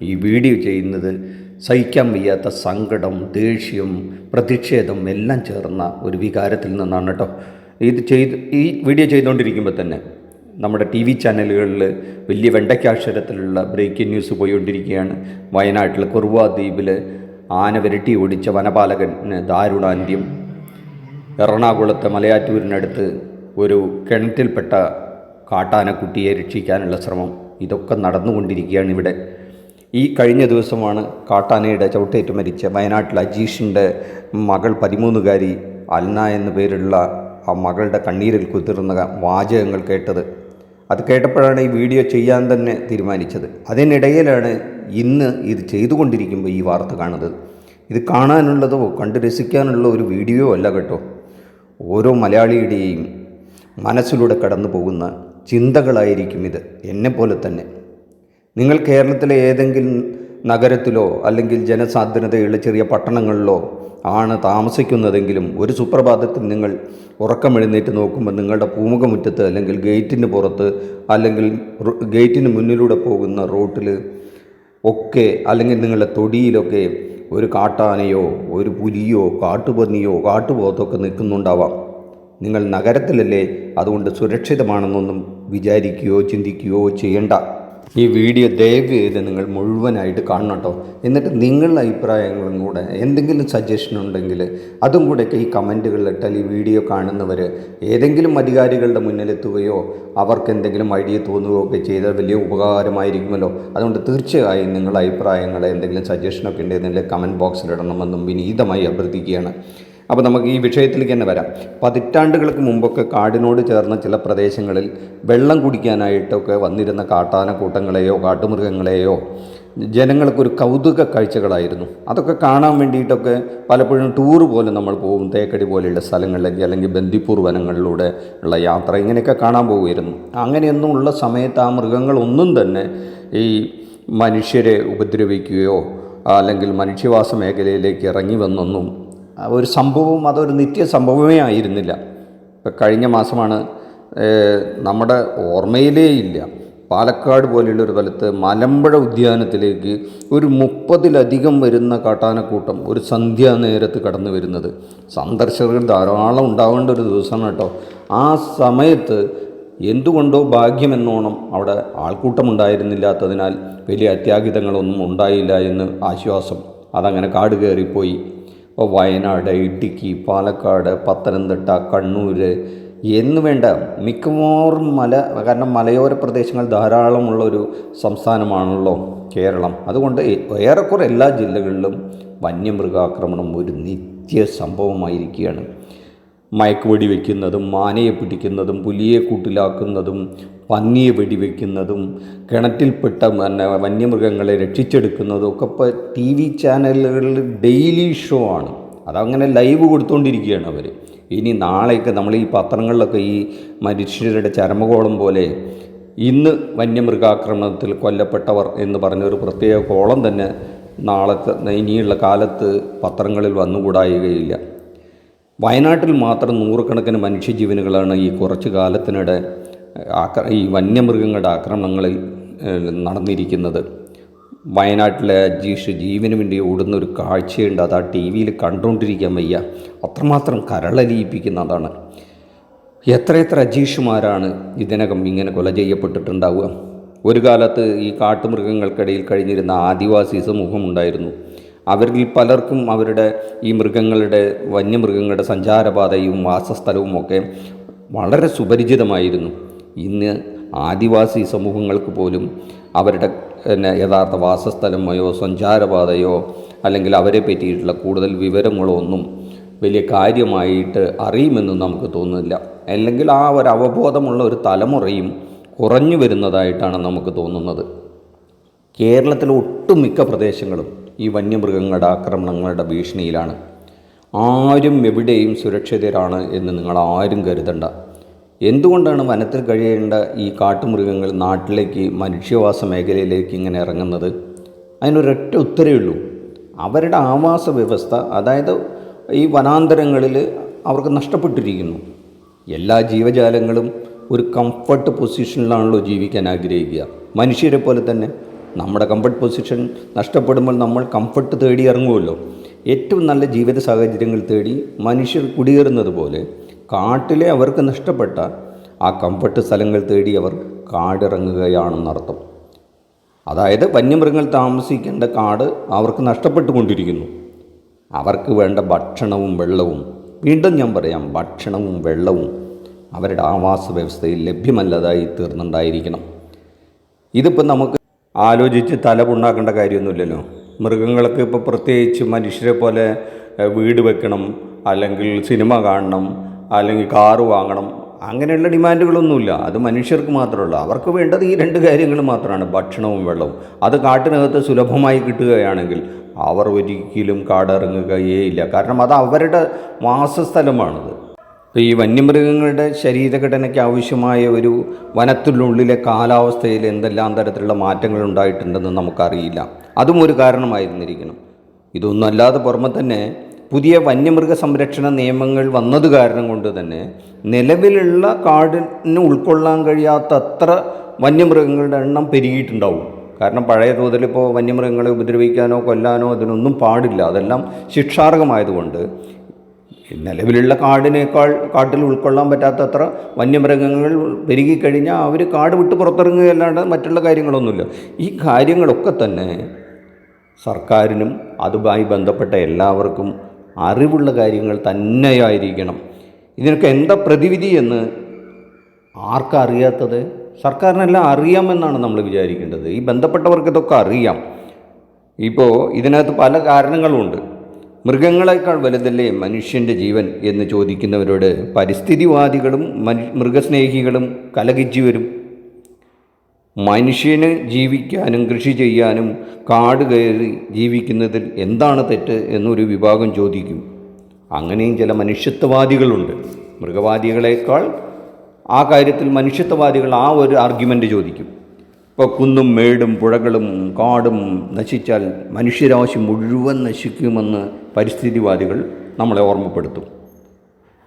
ഈ വീഡിയോ ചെയ്യുന്നത് സഹിക്കാൻ വയ്യാത്ത സങ്കടം ദേഷ്യം പ്രതിഷേധം എല്ലാം ചേർന്ന ഒരു വികാരത്തിൽ നിന്നാണ് കേട്ടോ. ഇത് ചെയ്ത് ഈ വീഡിയോ ചെയ്തുകൊണ്ടിരിക്കുമ്പോൾ തന്നെ നമ്മുടെ ടി വി ചാനലുകളിൽ വലിയ വെണ്ടയ്ക്കാക്ഷരത്തിലുള്ള ബ്രേക്കിംഗ് ന്യൂസ് പോയിക്കൊണ്ടിരിക്കുകയാണ്. വയനാട്ടിൽ കുറുവ ദ്വീപിൽ ആന വിരട്ടി ഓടിച്ച വനപാലകന് ദാരുണാന്ത്യം. എറണാകുളത്തെ മലയാറ്റൂരിനടുത്ത് ഒരു കിണറ്റിൽപ്പെട്ട കാട്ടാനക്കുട്ടിയെ രക്ഷിക്കാനുള്ള ശ്രമം. ഇതൊക്കെ നടന്നുകൊണ്ടിരിക്കുകയാണ് ഇവിടെ. ഈ കഴിഞ്ഞ ദിവസമാണ് കാട്ടാനയുടെ ചവിട്ടേറ്റ് മരിച്ച വയനാട്ടിൽ അജീഷിന്റെ മകൾ പതിമൂന്നുകാരി അൽന എന്ന പേരുള്ള ആ മകളുടെ കണ്ണീരിൽ കുതിർന്ന വാചകങ്ങൾ കേട്ടത്. അത് കേട്ടപ്പോഴാണ് ഈ വീഡിയോ ചെയ്യാൻ തന്നെ തീരുമാനിച്ചത്. അതിനിടയിലാണ് ഇന്ന് ഇത് ചെയ്തുകൊണ്ടിരിക്കുമ്പോൾ ഈ വാർത്ത കാണുന്നത്. ഇത് കാണാനുള്ളതോ കണ്ട് രസിക്കാനുള്ള ഒരു വീഡിയോ അല്ല കേട്ടോ. ഓരോ മലയാളിയുടെയും മനസ്സിലൂടെ കടന്നു പോകുന്ന ചിന്തകളായിരിക്കും ഇത്. എന്നെപ്പോലെ തന്നെ നിങ്ങൾ കേരളത്തിലെ ഏതെങ്കിലും നഗരത്തിലോ അല്ലെങ്കിൽ ജനസാന്ദ്രതയുള്ള ചെറിയ പട്ടണങ്ങളിലോ ആണ് താമസിക്കുന്നതെങ്കിലും ഒരു സുപ്രഭാതത്തിൽ നിങ്ങൾ ഉറക്കമെഴുന്നേറ്റ് നോക്കുമ്പോൾ നിങ്ങളുടെ പൂമുഖമുറ്റത്ത് അല്ലെങ്കിൽ ഗേറ്റിന് പുറത്ത് അല്ലെങ്കിൽ ഗേറ്റിന് മുന്നിലൂടെ പോകുന്ന റോട്ടിൽ ഒക്കെ അല്ലെങ്കിൽ നിങ്ങളുടെ തൊടിയിലൊക്കെ ഒരു കാട്ടാനയോ ഒരു പുലിയോ കാട്ടുപന്നിയോ കാട്ടുപോത്തൊക്കെ നിൽക്കുന്നുണ്ടാവാം. നിങ്ങൾ നഗരത്തിലല്ലേ അതുകൊണ്ട് സുരക്ഷിതമാണെന്നൊന്നും വിചാരിക്കുകയോ ചിന്തിക്കുകയോ ചെയ്യണ്ട. ഈ വീഡിയോ ദയവ് ചെയ്ത് നിങ്ങൾ മുഴുവനായിട്ട് കാണണം കേട്ടോ. എന്നിട്ട് നിങ്ങളുടെ അഭിപ്രായങ്ങളും കൂടെ എന്തെങ്കിലും സജഷൻ ഉണ്ടെങ്കിൽ അതും കൂടെയൊക്കെ ഈ കമന്റുകളിലിട്ടാൽ ഈ വീഡിയോ കാണുന്നവർ ഏതെങ്കിലും അധികാരികളുടെ മുന്നിലെത്തുകയോ അവർക്ക് എന്തെങ്കിലും ഐഡിയ തോന്നുകയോ ഒക്കെ ചെയ്താൽ വലിയ ഉപകാരമായിരിക്കുമല്ലോ. അതുകൊണ്ട് തീർച്ചയായും നിങ്ങളുടെ അഭിപ്രായങ്ങൾ എന്തെങ്കിലും സജഷനൊക്കെ ഉണ്ടെങ്കിൽ കമന്റ് ബോക്സിലിടണമെന്നും വിനീതമായി അഭ്യർത്ഥിക്കുകയാണ്. അപ്പോൾ നമുക്ക് ഈ വിഷയത്തിലേക്ക് തന്നെ വരാം. പതിറ്റാണ്ടുകൾക്ക് മുമ്പൊക്കെ കാടിനോട് ചേർന്ന ചില പ്രദേശങ്ങളിൽ വെള്ളം കുടിക്കാനായിട്ടൊക്കെ വന്നിരുന്ന കാട്ടാന കൂട്ടങ്ങളെയോ കാട്ടുമൃഗങ്ങളെയോ ജനങ്ങൾക്കൊരു കൗതുക കാഴ്ചകളായിരുന്നു. അതൊക്കെ കാണാൻ വേണ്ടിയിട്ടൊക്കെ പലപ്പോഴും ടൂർ പോലെ നമ്മൾ പോകും. തേക്കടി പോലെയുള്ള സ്ഥലങ്ങളിലേക്ക് അല്ലെങ്കിൽ ബന്ദിപ്പൂർ വനങ്ങളിലൂടെ ഉള്ള യാത്ര ഇങ്ങനെയൊക്കെ കാണാൻ പോകുമായിരുന്നു അങ്ങനെയൊന്നും ഉള്ള സമയത്ത് ആ മൃഗങ്ങളൊന്നും തന്നെ ഈ മനുഷ്യരെ ഉപദ്രവിക്കുകയോ അല്ലെങ്കിൽ മനുഷ്യവാസ മേഖലയിലേക്ക് ഇറങ്ങി വന്നൊന്നും ഒരു സംഭവവും അതൊരു നിത്യ സംഭവമേ ആയിരുന്നില്ല. ഇപ്പം കഴിഞ്ഞ മാസമാണ് നമ്മുടെ ഓർമ്മയിലേ ഇല്ല. പാലക്കാട് പോലെയുള്ള ഒരു സ്ഥലത്ത് മലമ്പുഴ ഉദ്യാനത്തിലേക്ക് ഒരു മുപ്പതിലധികം വരുന്ന കാട്ടാനക്കൂട്ടം ഒരു സന്ധ്യാനേരത്ത് കടന്നു വരുന്നത്. സന്ദർശകർ ധാരാളം ഉണ്ടാവേണ്ട ഒരു ദിവസമാണ് കേട്ടോ. ആ സമയത്ത് എന്തുകൊണ്ടോ ഭാഗ്യമെന്നോണം അവിടെ ആൾക്കൂട്ടമുണ്ടായിരുന്നില്ലാത്തതിനാൽ വലിയ അത്യാഹിതങ്ങളൊന്നും ഉണ്ടായില്ല എന്ന് ആശ്വാസം. അതങ്ങനെ കാട് കയറിപ്പോയി. ഇപ്പോൾ വയനാട് ഇടുക്കി പാലക്കാട് പത്തനംതിട്ട കണ്ണൂർ എന്ന് വേണ്ട മിക്കവാറും മല കാരണം മലയോര പ്രദേശങ്ങൾ ധാരാളമുള്ള ഒരു സംസ്ഥാനമാണല്ലോ കേരളം. അതുകൊണ്ട് ഏറെക്കുറെ എല്ലാ ജില്ലകളിലും വന്യമൃഗാക്രമണം ഒരു നിത്യ സംഭവമായിരിക്കുകയാണ്. മയക്കുവെടി വയ്ക്കുന്നതും മാനയെ പിടിക്കുന്നതും പുലിയെ കൂട്ടിലാക്കുന്നതും പന്നിയെ വെടിവെക്കുന്നതും കിണറ്റിൽപ്പെട്ട വന്യമൃഗങ്ങളെ രക്ഷിച്ചെടുക്കുന്നതും ഒക്കെ ഇപ്പോൾ ടി വി ചാനലുകളിൽ ഡെയിലി ഷോ ആണ്. അതങ്ങനെ ലൈവ് കൊടുത്തുകൊണ്ടിരിക്കുകയാണ് അവർ ഇനി നാളെയൊക്കെ നമ്മൾ ഈ പത്രങ്ങളിലൊക്കെ ഈ മനുഷ്യരുടെ ചരമകോളം പോലെ ഇന്ന് വന്യമൃഗാക്രമണത്തിൽ കൊല്ലപ്പെട്ടവർ എന്ന് പറഞ്ഞൊരു പ്രത്യേക കോളം തന്നെ നാളത്തെ ഇനിയുള്ള കാലത്ത് പത്രങ്ങളിൽ വന്നുകൂടായുകയില്ല. വയനാട്ടിൽ മാത്രം നൂറുകണക്കിന് മനുഷ്യജീവനുകളാണ് ഈ കുറച്ചു കാലത്തിനിടെ ആക്ര ഈ വന്യമൃഗങ്ങളുടെ ആക്രമണങ്ങളിൽ നടന്നിരിക്കുന്നത്. വയനാട്ടിലെ ജീഷ് ജീവന് വേണ്ടി ഓടുന്ന ഒരു കാഴ്ചയുണ്ട്. അത് ആ ടി വിയിൽ കണ്ടുകൊണ്ടിരിക്കാൻ വയ്യ. അത്രമാത്രം കരളലിയിപ്പിക്കുന്നതാണ് എത്രയെത്ര അജീഷുമാരാണ് ഇതിനകം ഇങ്ങനെ കൊല ചെയ്യപ്പെട്ടിട്ടുണ്ടാവുക? ഒരു കാലത്ത് ഈ കാട്ടുമൃഗങ്ങൾക്കിടയിൽ കഴിഞ്ഞിരുന്ന ആദിവാസി സമൂഹമുണ്ടായിരുന്നു. അവരിൽ പലർക്കും അവരുടെ ഈ മൃഗങ്ങളുടെ വന്യമൃഗങ്ങളുടെ സഞ്ചാരപാതയും വാസസ്ഥലവും ഒക്കെ വളരെ സുപരിചിതമായിരുന്നു. ഇന്ന് ആദിവാസി സമൂഹങ്ങൾക്ക് പോലും അവരുടെ പിന്നെ യഥാർത്ഥ വാസസ്ഥലമോ സഞ്ചാരപാതയോ അല്ലെങ്കിൽ അവരെ പറ്റിയിട്ടുള്ള കൂടുതൽ വിവരങ്ങളോ ഒന്നും വലിയ കാര്യമായിട്ട് അറിയുമെന്ന് നമുക്ക് തോന്നുന്നില്ല. അല്ലെങ്കിൽ ആ ഒരു അവബോധമുള്ള ഒരു തലമുറയും കുറഞ്ഞു വരുന്നതായിട്ടാണ് നമുക്ക് തോന്നുന്നത്. കേരളത്തിലെ ഒട്ടുമിക്ക പ്രദേശങ്ങളും ഈ വന്യമൃഗങ്ങളുടെ ആക്രമണങ്ങളുടെ ഭീഷണിയിലാണ്. ആരും എവിടെയും സുരക്ഷിതരാണ് എന്ന് നിങ്ങൾ ആരും കരുതണ്ട. എന്തുകൊണ്ടാണ് വനത്തിൽ കഴിയേണ്ട ഈ കാട്ടുമൃഗങ്ങൾ നാട്ടിലേക്ക് മനുഷ്യവാസ മേഖലയിലേക്ക് ഇങ്ങനെ ഇറങ്ങുന്നത്? അതിനൊരൊറ്റ ഉത്തരവേ ഉള്ളൂ. അവരുടെ ആവാസ വ്യവസ്ഥ അതായത് ഈ വനാന്തരങ്ങളിൽ അവർക്ക് നഷ്ടപ്പെട്ടിരിക്കുന്നു. എല്ലാ ജീവജാലങ്ങളും ഒരു കംഫർട്ട് പൊസിഷനിലാണല്ലോ ജീവിക്കാൻ ആഗ്രഹിക്കുക. മനുഷ്യരെ പോലെ തന്നെ നമ്മുടെ കംഫർട്ട് പൊസിഷൻ നഷ്ടപ്പെടുമ്പോൾ നമ്മൾ കംഫർട്ട് തേടി ഇറങ്ങുമല്ലോ. ഏറ്റവും നല്ല ജീവിത സാഹചര്യങ്ങൾ തേടി മനുഷ്യർ കുടിയേറുന്നത് പോലെ കാട്ടിലെ അവർക്ക് നഷ്ടപ്പെട്ട ആ കംഫർട്ട് സ്ഥലങ്ങൾ തേടി അവർ കാടിറങ്ങുകയാണെന്നർത്ഥം അതായത് വന്യമൃഗങ്ങൾ താമസിക്കേണ്ട കാട് അവർക്ക് നഷ്ടപ്പെട്ടുകൊണ്ടിരിക്കുന്നു. അവർക്ക് വേണ്ട ഭക്ഷണവും വെള്ളവും വീണ്ടും ഞാൻ പറയാം ഭക്ഷണവും വെള്ളവും അവരുടെ ആവാസ വ്യവസ്ഥയിൽ ലഭ്യമല്ലതായി തീർന്നുണ്ടായിരിക്കണം. ഇതിപ്പോൾ നമുക്ക് ആലോചിച്ച് തല പുണ്ണാക്കേണ്ട കാര്യമൊന്നുമില്ലല്ലോ. മൃഗങ്ങൾക്ക് ഇപ്പോൾ പ്രത്യേകിച്ച് മനുഷ്യരെ പോലെ വീട് വെക്കണം അല്ലെങ്കിൽ സിനിമ കാണണം അല്ലെങ്കിൽ കാറ് വാങ്ങണം അങ്ങനെയുള്ള ഡിമാൻഡുകളൊന്നുമില്ല. അത് മനുഷ്യർക്ക് മാത്രമല്ല. അവർക്ക് വേണ്ടത് ഈ രണ്ട് കാര്യങ്ങൾ മാത്രമാണ്. ഭക്ഷണവും വെള്ളവും. അത് കാട്ടിനകത്ത് സുലഭമായി കിട്ടുകയാണെങ്കിൽ അവർ ഒരിക്കലും കാടിറങ്ങുകയേ ഇല്ല. കാരണം അത് അവരുടെ വാസസ്ഥലമാണത് ഈ വന്യമൃഗങ്ങളുടെ ശരീരഘടനയ്ക്ക് ആവശ്യമായ ഒരു വനത്തിനുള്ളിലെ കാലാവസ്ഥയിൽ എന്തെല്ലാം തരത്തിലുള്ള മാറ്റങ്ങൾ ഉണ്ടായിട്ടുണ്ടെന്ന് നമുക്കറിയില്ല. അതും ഒരു കാരണമായിരുന്നിരിക്കണം. ഇതൊന്നല്ലാതെ പുറമെ തന്നെ പുതിയ വന്യമൃഗ സംരക്ഷണ നിയമങ്ങൾ വന്നത് കാരണം കൊണ്ട് തന്നെ നിലവിലുള്ള കാടിന് ഉൾക്കൊള്ളാൻ കഴിയാത്ത അത്ര വന്യമൃഗങ്ങളുടെ എണ്ണം പെരുകിയിട്ടുണ്ടാവും. കാരണം പഴയ തോതിൽ ഇപ്പോൾ വന്യമൃഗങ്ങളെ ഉപദ്രവിക്കാനോ കൊല്ലാനോ അതിനൊന്നും പാടില്ല. അതെല്ലാം ശിക്ഷാർഹമായതുകൊണ്ട് നിലവിലുള്ള കാടിനേക്കാൾ കാട്ടിൽ ഉൾക്കൊള്ളാൻ പറ്റാത്തത്ര വന്യമൃഗങ്ങൾ പെരുകിക്കഴിഞ്ഞാൽ അവർ കാട് വിട്ട് പുറത്തിറങ്ങുകയല്ലാണ്ട് മറ്റുള്ള കാര്യങ്ങളൊന്നുമില്ല. ഈ കാര്യങ്ങളൊക്കെ തന്നെ സർക്കാരിനും അതുമായി ബന്ധപ്പെട്ട എല്ലാവർക്കും അറിവുള്ള കാര്യങ്ങൾ തന്നെയായിരിക്കണം. ഇതിനൊക്കെ എന്താ പ്രതിവിധി എന്ന് ആർക്കറിയാത്തത് സർക്കാരിനെല്ലാം അറിയാമെന്നാണ് നമ്മൾ വിചാരിക്കേണ്ടത്. ഈ ബന്ധപ്പെട്ടവർക്ക് ഇതൊക്കെ അറിയാം. ഇപ്പോൾ ഇതിനകത്ത് പല കാരണങ്ങളുമുണ്ട് മൃഗങ്ങളെക്കാൾ വലുതല്ലേ മനുഷ്യന്റെ ജീവൻ എന്ന് ചോദിക്കുന്നവരോട് പരിസ്ഥിതിവാദികളും മൃഗസ്നേഹികളും കലകിച്ചു വരും മനുഷ്യന് ജീവിക്കാനും കൃഷി ചെയ്യാനും കാട് കയറി ജീവിക്കുന്നതിൽ എന്താണ് തെറ്റ് എന്നൊരു വിഭാഗം ചോദിക്കും. അങ്ങനെയും ചില മനുഷ്യത്വവാദികളുണ്ട്. മൃഗവാദികളേക്കാൾ ആ കാര്യത്തിൽ മനുഷ്യത്വവാദികൾ ആ ഒരു ആർഗ്യുമെന്റ് ചോദിക്കും. ഇപ്പോൾ കുന്നും മേടും പുഴകളും കാടും നശിച്ചാൽ മനുഷ്യരാശി മുഴുവൻ നശിക്കുമെന്ന് പരിസ്ഥിതിവാദികൾ നമ്മളെ ഓർമ്മപ്പെടുത്തും.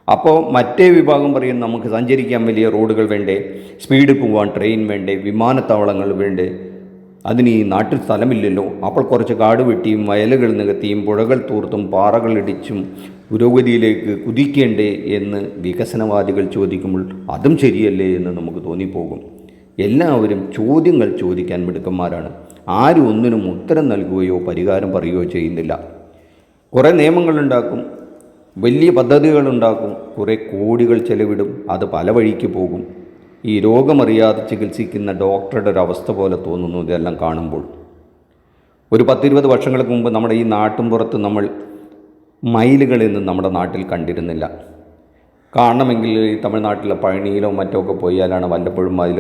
അപ്പോൾ മറ്റേ വിഭാഗം പറയും നമുക്ക് സഞ്ചരിക്കാൻ വലിയ റോഡുകൾ വേണ്ടേ സ്പീഡ് പോകാൻ ട്രെയിൻ വേണ്ടേ വിമാനത്താവളങ്ങൾ വേണ്ടേ. അതിന് ഈ നാട്ടിൽ സ്ഥലമില്ലല്ലോ. അപ്പോൾ കുറച്ച് കാട് വെട്ടിയും വയലുകൾ നികത്തിയും പുഴകൾ തൂർത്തും പാറകൾ ഇടിച്ചും പുരോഗതിയിലേക്ക് കുതിക്കേണ്ടേ എന്ന് വികസനവാദികൾ ചോദിക്കുമ്പോൾ അതും ശരിയല്ലേ എന്ന് നമുക്ക് തോന്നിപ്പോകും. എല്ലാവരും ചോദ്യങ്ങൾ ചോദിക്കാൻ മിടുക്കന്മാരാണ്. ആരും ഒന്നിനും ഉത്തരം നൽകുകയോ പരിഹാരം പറയുകയോ ചെയ്യുന്നില്ല. കുറേ നിയമങ്ങളുണ്ടാക്കും വലിയ പദ്ധതികളുണ്ടാക്കും കുറേ കോടികൾ ചെലവിടും അത് പല വഴിക്ക് പോകും. ഈ രോഗമറിയാതെ ചികിത്സിക്കുന്ന ഡോക്ടറുടെ ഒരു അവസ്ഥ പോലെ തോന്നുന്നു ഇതെല്ലാം കാണുമ്പോൾ. ഒരു പത്തിരുപത് വർഷങ്ങൾക്ക് മുമ്പ് നമ്മുടെ ഈ നാട്ടിൻപുറത്ത് നമ്മൾ മയിലുകളെന്നും നമ്മുടെ നാട്ടിൽ കണ്ടിരുന്നില്ല. കാണണമെങ്കിൽ ഈ തമിഴ്നാട്ടിലെ പഴനിയിലോ മറ്റോ ഒക്കെ പോയാലാണ് വല്ലപ്പോഴും അതിൽ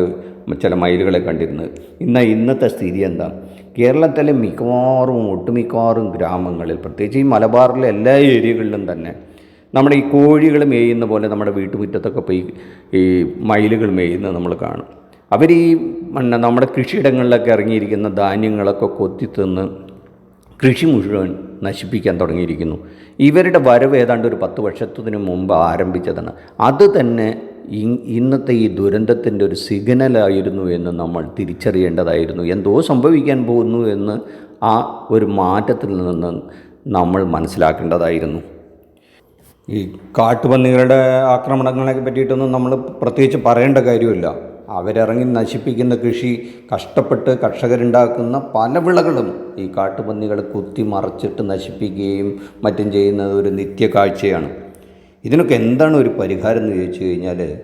ചില മയിലുകളെ കണ്ടിരുന്നത്. ഇന്ന് ഇന്നത്തെ സ്ഥിതി എന്താ? കേരളത്തിലെ മിക്കവാറും ഒട്ടുമിക്കവാറും ഗ്രാമങ്ങളിൽ പ്രത്യേകിച്ച് ഈ മലബാറിലെ എല്ലാ ഏരിയകളിലും തന്നെ നമ്മുടെ ഈ കോഴികൾ മേയുന്ന പോലെ നമ്മുടെ വീട്ടുമുറ്റത്തൊക്കെ പോയി ഈ മയിലുകൾ മേയുന്നത് നമ്മൾ കാണും. അവർ ഈ നമ്മുടെ കൃഷിയിടങ്ങളിലൊക്കെ ഇറങ്ങിയിരിക്കുന്ന ധാന്യങ്ങളൊക്കെ കൊത്തി തിന്ന് കൃഷി മുഴുവൻ നശിപ്പിക്കാൻ തുടങ്ങിയിരിക്കുന്നു. ഇവരുടെ വരവ് ഏതാണ്ട് ഒരു പത്ത് വർഷത്തിന് മുമ്പ് ആരംഭിച്ചതാണ്. അത് തന്നെ ഇന്നത്തെ ഈ ദുരന്തത്തിന്റെ ഒരു സിഗ്നലായിരുന്നു എന്ന് നമ്മൾ തിരിച്ചറിയേണ്ടതായിരുന്നു. എന്തോ സംഭവിക്കാൻ പോകുന്നു എന്ന് ആ ഒരു മാറ്റത്തിൽ നിന്ന് നമ്മൾ മനസ്സിലാക്കേണ്ടതായിരുന്നു. ഈ കാട്ടുപന്നികളുടെ ആക്രമണങ്ങളെ പറ്റിയിട്ടൊന്നും നമ്മൾ പ്രത്യേകിച്ച് പറയേണ്ട കാര്യമില്ല. അവരിറങ്ങി നശിപ്പിക്കുന്ന കൃഷി കഷ്ടപ്പെട്ട് കർഷകരുണ്ടാക്കുന്ന പല വിളകളും ഈ കാട്ടുപന്നികൾ കുത്തി മറച്ചിട്ട് നശിപ്പിക്കുകയും മറ്റും ചെയ്യുന്നത് ഒരു നിത്യ കാഴ്ചയാണ് ഇതിനൊക്കെ എന്താണ് ഒരു പരിഹാരം എന്ന് ചോദിച്ചു കഴിഞ്ഞാൽ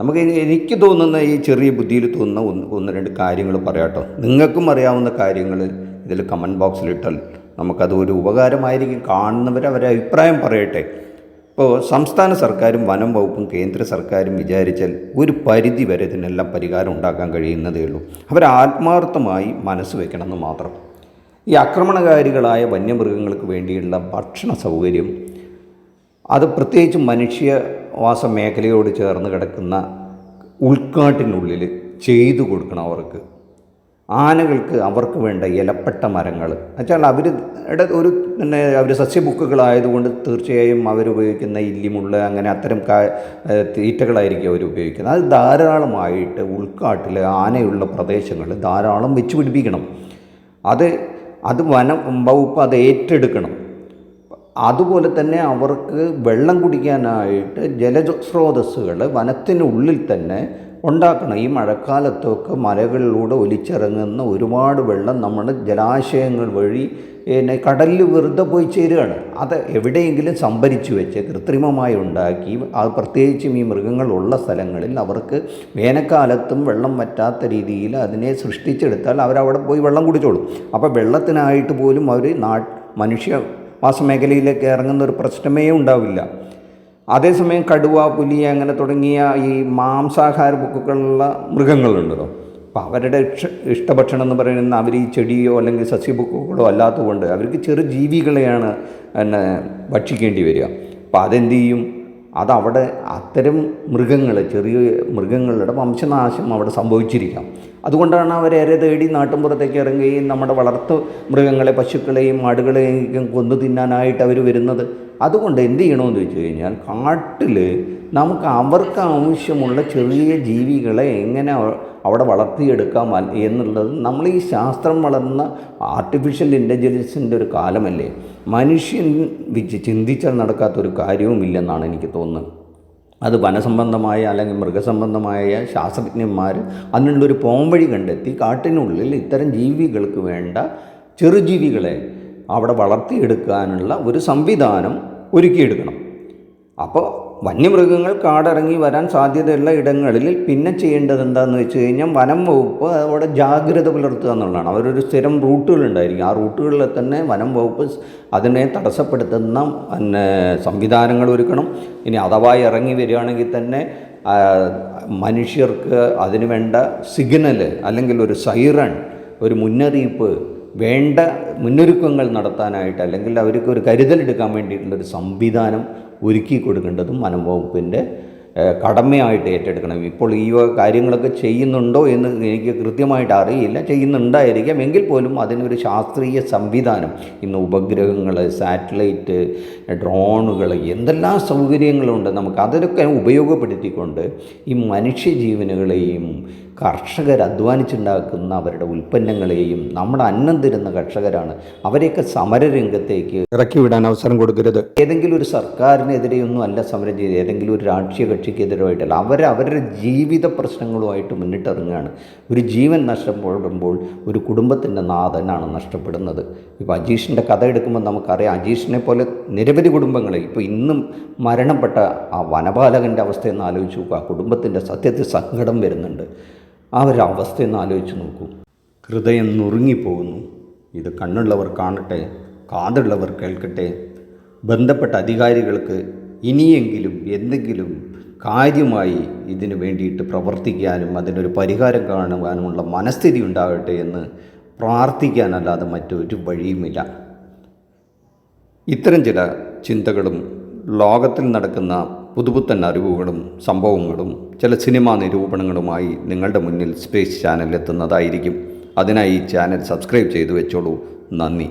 നമുക്ക് എനിക്ക് തോന്നുന്ന ഈ ചെറിയ ബുദ്ധിയിൽ തോന്നുന്ന ഒന്ന് ഒന്ന് രണ്ട് കാര്യങ്ങൾ പറയാട്ടോ. നിങ്ങൾക്കും അറിയാവുന്ന കാര്യങ്ങൾ ഇതിൽ കമന്റ് ബോക്സിലിട്ടാൽ നമുക്കത് ഒരു ഉപകാരമായിരിക്കും. കാണുന്നവർ അവരെ അഭിപ്രായം പറയട്ടെ. ഇപ്പോൾ സംസ്ഥാന സർക്കാരും വനം വകുപ്പും കേന്ദ്ര സർക്കാരും വിചാരിച്ചാൽ ഒരു പരിധി വരെ ഇതിനെല്ലാം പരിഹാരം ഉണ്ടാക്കാൻ കഴിയുന്നതേ ഉള്ളൂ. അവർ ആത്മാർത്ഥമായി മനസ്സ് വെക്കണമെന്ന് മാത്രം. ഈ ആക്രമണകാരികളായ വന്യമൃഗങ്ങൾക്ക് വേണ്ടിയുള്ള ഭക്ഷണ സൗകര്യം അത് പ്രത്യേകിച്ച് മനുഷ്യവാസ മേഖലയോട് ചേർന്ന് കിടക്കുന്ന ഉൾക്കാട്ടിനുള്ളിൽ ചെയ്തു കൊടുക്കണം അവർക്ക്. ആനകൾക്ക് അവർക്ക് വേണ്ട ഇലപ്പെട്ട മരങ്ങൾ. എന്നുവെച്ചാൽ അവരുടെ ഒരു പിന്നെ അവർ സസ്യബുക്കുകളായതുകൊണ്ട് തീർച്ചയായും അവരുപയോഗിക്കുന്ന ഇല്ലിമുള്ള അങ്ങനെ അത്തരം കാ തീറ്റകളായിരിക്കും അവർ ഉപയോഗിക്കുന്നത് അത് ധാരാളമായിട്ട് ഉൾക്കാട്ടിൽ ആനയുള്ള പ്രദേശങ്ങൾ ധാരാളം വെച്ച് പിടിപ്പിക്കണം. അത് അത് വനം വകുപ്പ് അത് ഏറ്റെടുക്കണം. അതുപോലെ തന്നെ അവർക്ക് വെള്ളം കുടിക്കാനായിട്ട് ജലസ്രോതസ്സുകൾ വനത്തിനുള്ളിൽ തന്നെ ഉണ്ടാക്കണം. ഈ മഴക്കാലത്തൊക്കെ മലകളിലൂടെ ഒലിച്ചിറങ്ങുന്ന ഒരുപാട് വെള്ളം നമ്മൾ ജലാശയങ്ങൾ വഴി പിന്നെ കടലിൽ വെറുതെ പോയി ചേരുകയാണ്. അത് എവിടെയെങ്കിലും സംഭരിച്ചു വെച്ച് കൃത്രിമമായി ഉണ്ടാക്കി അത് പ്രത്യേകിച്ചും ഈ മൃഗങ്ങളുള്ള സ്ഥലങ്ങളിൽ അവർക്ക് വേനൽക്കാലത്തും വെള്ളം പറ്റാത്ത രീതിയിൽ അതിനെ സൃഷ്ടിച്ചെടുത്താൽ അവരവിടെ പോയി വെള്ളം കുടിച്ചോളും. അപ്പോൾ വെള്ളത്തിനായിട്ട് പോലും അവർ നാ മനുഷ്യ വാസമേഖലയിലേക്ക് ഇറങ്ങുന്ന ഒരു പ്രശ്നമേ ഉണ്ടാവില്ല. അതേസമയം കടുവ പുലി അങ്ങനെ തുടങ്ങിയ ഈ മാംസാഹാര ബുക്കുകളുള്ള മൃഗങ്ങളുണ്ടല്ലോ. അപ്പോൾ അവരുടെ ഇഷ്ട ഇഷ്ടഭക്ഷണം എന്ന് പറയുന്നത് അവർ ഈ ചെടിയോ അല്ലെങ്കിൽ സസ്യബുക്കുകളോ അല്ലാത്തതുകൊണ്ട് അവർക്ക് ചെറു ജീവികളെയാണ് എന്നെ ഭക്ഷിക്കേണ്ടി വരിക. അപ്പോൾ അതെന്ത് ചെയ്യും? അതവിടെ അത്തരം മൃഗങ്ങൾ ചെറിയ മൃഗങ്ങളുടെ വംശനാശം അവിടെ സംഭവിച്ചിരിക്കാം. അതുകൊണ്ടാണ് അവരേറെ തേടി നാട്ടിൻപുറത്തേക്ക് ഇറങ്ങുകയും നമ്മുടെ വളർത്തു മൃഗങ്ങളെ പശുക്കളെയും ആടുകളെയും കൊന്നു തിന്നാനായിട്ട് അവർ വരുന്നത്. അതുകൊണ്ട് എന്ത് ചെയ്യണമെന്ന് വെച്ച് കഴിഞ്ഞാൽ കാട്ടിൽ നമുക്ക് അവർക്ക് ആവശ്യമുള്ള ചെറിയ ജീവികളെ എങ്ങനെ അവിടെ വളർത്തിയെടുക്കാം എന്നുള്ളത് നമ്മൾ ഈ ശാസ്ത്രം വളർന്ന ആർട്ടിഫിഷ്യൽ ഇന്റലിജൻസിന്റെ ഒരു കാലമല്ലേ? മനുഷ്യൻ ചിന്തിച്ചാൽ നടക്കാത്തൊരു കാര്യവുമില്ലെന്നാണ് എനിക്ക് തോന്നുന്നത്. അത് വനസംബന്ധമായ അല്ലെങ്കിൽ മൃഗസംബന്ധമായ ശാസ്ത്രജ്ഞന്മാർ അതിനുള്ളൊരു പോംവഴി കണ്ടെത്തി കാട്ടിനുള്ളിൽ ഇത്തരം ജീവികൾക്ക് വേണ്ട ചെറുജീവികളെ അവിടെ വളർത്തിയെടുക്കാനുള്ള ഒരു സംവിധാനം ഒരുക്കിയെടുക്കണം. അപ്പോൾ വന്യമൃഗങ്ങൾ കാടിറങ്ങി വരാൻ സാധ്യതയുള്ള ഇടങ്ങളിൽ പിന്നെ ചെയ്യേണ്ടത് എന്താണെന്ന് വെച്ച് കഴിഞ്ഞാൽ വനം വകുപ്പ് അവിടെ ജാഗ്രത പുലർത്തുക എന്നുള്ളതാണ്. അവരൊരു സ്ഥിരം റൂട്ടുകളുണ്ടായിരിക്കും. ആ റൂട്ടുകളിൽ തന്നെ വനം വകുപ്പ് അതിനെ തടസ്സപ്പെടുത്തുന്ന പിന്നെ സംവിധാനങ്ങൾ ഒരുക്കണം. ഇനി അഥവാ ഇറങ്ങി വരികയാണെങ്കിൽ തന്നെ മനുഷ്യർക്ക് അതിന് വേണ്ട സിഗ്നൽ അല്ലെങ്കിൽ ഒരു സൈറൺ ഒരു മുന്നറിയിപ്പ് വേണ്ട മുന്നൊരുക്കങ്ങൾ നടത്താനായിട്ട് അല്ലെങ്കിൽ അവർക്ക് ഒരു കരുതലെടുക്കാൻ വേണ്ടിയിട്ടുള്ളൊരു സംവിധാനം ഒരുക്കി കൊടുക്കേണ്ടതും വനംവകുപ്പിന്റെ കടമയായിട്ട് ഏറ്റെടുക്കണം. ഇപ്പോൾ ഈ കാര്യങ്ങളൊക്കെ ചെയ്യുന്നുണ്ടോ എന്ന് എനിക്ക് കൃത്യമായിട്ട് അറിയില്ല. ചെയ്യുന്നുണ്ടായിരിക്കാം. എങ്കിൽ പോലും അതിനൊരു ശാസ്ത്രീയ സംവിധാനം ഇന്ന് ഉപഗ്രഹങ്ങൾ സാറ്റലൈറ്റ് ഡ്രോണുകൾ എന്തെല്ലാം സൗകര്യങ്ങളുണ്ട് നമുക്ക്. അതിലൊക്കെ ഉപയോഗപ്പെടുത്തിക്കൊണ്ട് ഈ മനുഷ്യജീവനുകളെയും കർഷകർ അധ്വാനിച്ചുണ്ടാക്കുന്ന അവരുടെ ഉൽപ്പന്നങ്ങളെയും നമ്മുടെ അന്നം തരുന്ന കർഷകരാണ്. അവരെയൊക്കെ സമരരംഗത്തേക്ക് ഇറക്കിവിടാൻ അവസരം കൊടുക്കരുത്. ഏതെങ്കിലും ഒരു സർക്കാരിനെതിരെയൊന്നും അല്ല സമരം ചെയ്ത് ഏതെങ്കിലും ഒരു രാഷ്ട്രീയ കക്ഷിക്കെതിരായിട്ടല്ല. അവർ അവരുടെ ജീവിത പ്രശ്നങ്ങളുമായിട്ട് മുന്നിട്ടിറങ്ങുകയാണ്. ഒരു ജീവൻ നഷ്ടപ്പെടുമ്പോൾ ഒരു കുടുംബത്തിന്റെ നാഥനാണ് നഷ്ടപ്പെടുന്നത്. ഇപ്പോൾ അജീഷിന്റെ കഥ എടുക്കുമ്പോൾ നമുക്കറിയാം അജീഷിനെ പോലെ നിരവധി കുടുംബങ്ങളെ ഇപ്പോൾ ഇന്നും മരണപ്പെട്ട ആ വനപാലകന്റെ അവസ്ഥയെന്ന് ആലോചിച്ച് നോക്കുക ആ കുടുംബത്തിന്റെ സത്യത്തിൽ സങ്കടം വരുന്നുണ്ട്. ആ ഒരു അവസ്ഥയെന്ന് ആലോചിച്ച് നോക്കൂ. ഹൃദയം നുറുങ്ങിപ്പോകുന്നു. ഇത് കണ്ണുള്ളവർ കാണട്ടെ കാതുള്ളവർ കേൾക്കട്ടെ. ബന്ധപ്പെട്ട അധികാരികൾക്ക് ഇനിയെങ്കിലും എന്തെങ്കിലും കാര്യമായി ഇതിനു വേണ്ടിയിട്ട് പ്രവർത്തിക്കാനും അതിനൊരു പരിഹാരം കാണുവാനുമുള്ള മനസ്ഥിതി ഉണ്ടാകട്ടെ എന്ന് പ്രാർത്ഥിക്കാനല്ലാതെ മറ്റൊരു വഴിയുമില്ല. ഇത്തരം ചില ചിന്തകളും ലോകത്തിൽ നടക്കുന്ന പുതുപുത്തൻ അറിവുകളും സംഭവങ്ങളും ചില സിനിമാ നിരൂപണങ്ങളുമായി നിങ്ങളുടെ മുന്നിൽ സ്പേസ് ചാനൽ എത്തുന്നതായിരിക്കും അതിനായി ഈ ചാനൽ സബ്സ്ക്രൈബ് ചെയ്തു വെച്ചോളൂ. നന്ദി.